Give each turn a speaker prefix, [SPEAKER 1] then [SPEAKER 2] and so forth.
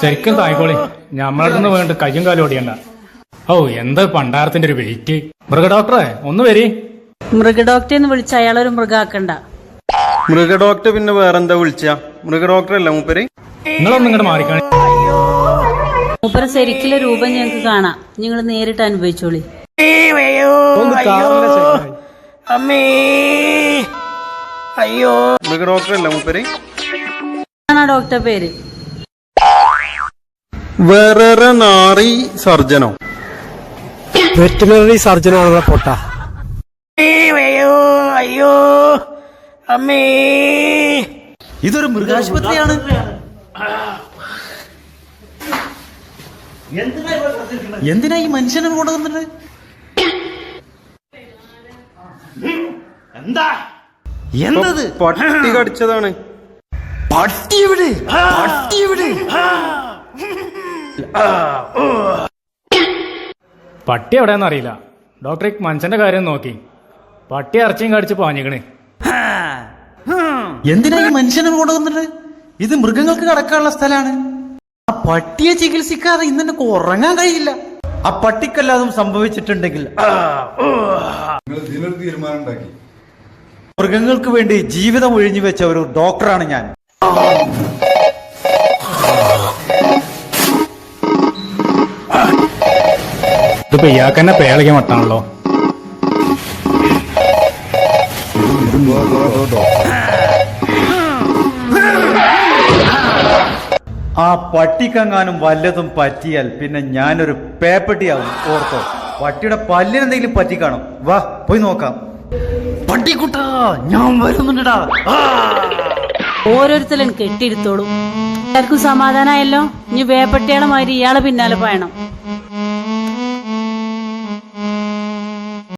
[SPEAKER 1] ശരിക്കും തായ്ക്കോളി ഞമ്മളടുന്ന് വേണ്ട കയ്യും കാലും ഓടിയണ്ട. ഓ എന്താ പണ്ടാരത്തിന്റെ ഒരു വെയിറ്റ്? മൃഗ ഡോക്ടറെ ഒന്ന് വരി.
[SPEAKER 2] മൃഗ ഡോക്ടറെ എന്ന് വിളിച്ച അയാളൊരു മൃഗാക്കണ്ട.
[SPEAKER 3] മൃഗഡോക്ടർ പിന്നെ വേറെന്താ വിളിച്ച? മൃഗ ഡോക്ടർ അല്ല മൂപ്പര്?
[SPEAKER 1] നിങ്ങളൊന്നും ഇങ്ങോട്ട് മാറിക്കാണി
[SPEAKER 2] മൂപ്പര് ശരിക്കുള്ള രൂപം ഞങ്ങൾക്ക് കാണാം. നിങ്ങൾ നേരിട്ട് അനുഭവിച്ചോളി.
[SPEAKER 3] അമ്മേ. അല്ല മൂപ്പര്?
[SPEAKER 2] ആണ് ആ ഡോക്ടറെ പേര്.
[SPEAKER 3] വേറെ നാറി സർജനോ.
[SPEAKER 4] വെറ്റിനറി ആണ് പൊട്ട. അയ്യോ അമ്മേ.
[SPEAKER 5] ഇതൊരു മൃഗാശുപത്രിയാണ്. എന്തിനാ ഈ മനുഷ്യനെ കൊണ്ടുവന്നിട്ട്? എന്താ? എന്തത്?
[SPEAKER 3] പട്ടി കടിച്ചതാണ്.
[SPEAKER 5] പട്ടി എവിടെ പട്ടി എവിടെ
[SPEAKER 1] പട്ടി എവിടെയെന്ന് അറിയില്ല. ഡോക്ടർ മനുഷ്യന്റെ കാര്യം നോക്കി. പട്ടി ഇറച്ചിയും കടിച്ച് പാഞ്ഞിക്കണ്.
[SPEAKER 5] എന്തിനാ ഈ മനുഷ്യനെ കൊണ്ടുവന്നിട്ട് ഇത് മൃഗങ്ങൾക്ക് കടക്കാനുള്ള സ്ഥലമാണ്. ആ പട്ടിയെ ചികിത്സിക്കാതെ ഇന്ന് എനിക്ക് ഉറങ്ങാൻ കഴിയില്ല. ആ പട്ടിക്കല്ലാതും സംഭവിച്ചിട്ടുണ്ടെങ്കിൽ
[SPEAKER 6] തീരുമാനം ഉണ്ടാക്കി.
[SPEAKER 5] മൃഗങ്ങൾക്ക് വേണ്ടി ജീവിതം ഒഴിഞ്ഞു വെച്ച ഒരു ഡോക്ടറാണ് ഞാൻ.
[SPEAKER 1] ഇതിപ്പോ ഇയാൾക്കെന്നെ മട്ടാണല്ലോ
[SPEAKER 5] ആ പട്ടിക്കങ്ങാനും വല്ലതും പറ്റിയാൽ പിന്നെ ഞാനൊരു പേപ്പട്ടിയാവും ഓർത്തോ. പട്ടിയുടെ പല്ലിനെന്തെങ്കിലും പറ്റിക്കാണോ? വാ പോയി നോക്കാം. പട്ടിക്കുട്ടാ ഞാൻ വരുന്നുണ്ടടാ.
[SPEAKER 2] ഓരോരുത്തരും കെട്ടിയിരുത്തോളും എല്ലാവർക്കും സമാധാനമായല്ലോ ഇനി വേപ്പട്ടിയാളെ മാതിരി ഇയാളെ പിന്നാലെ പായണം.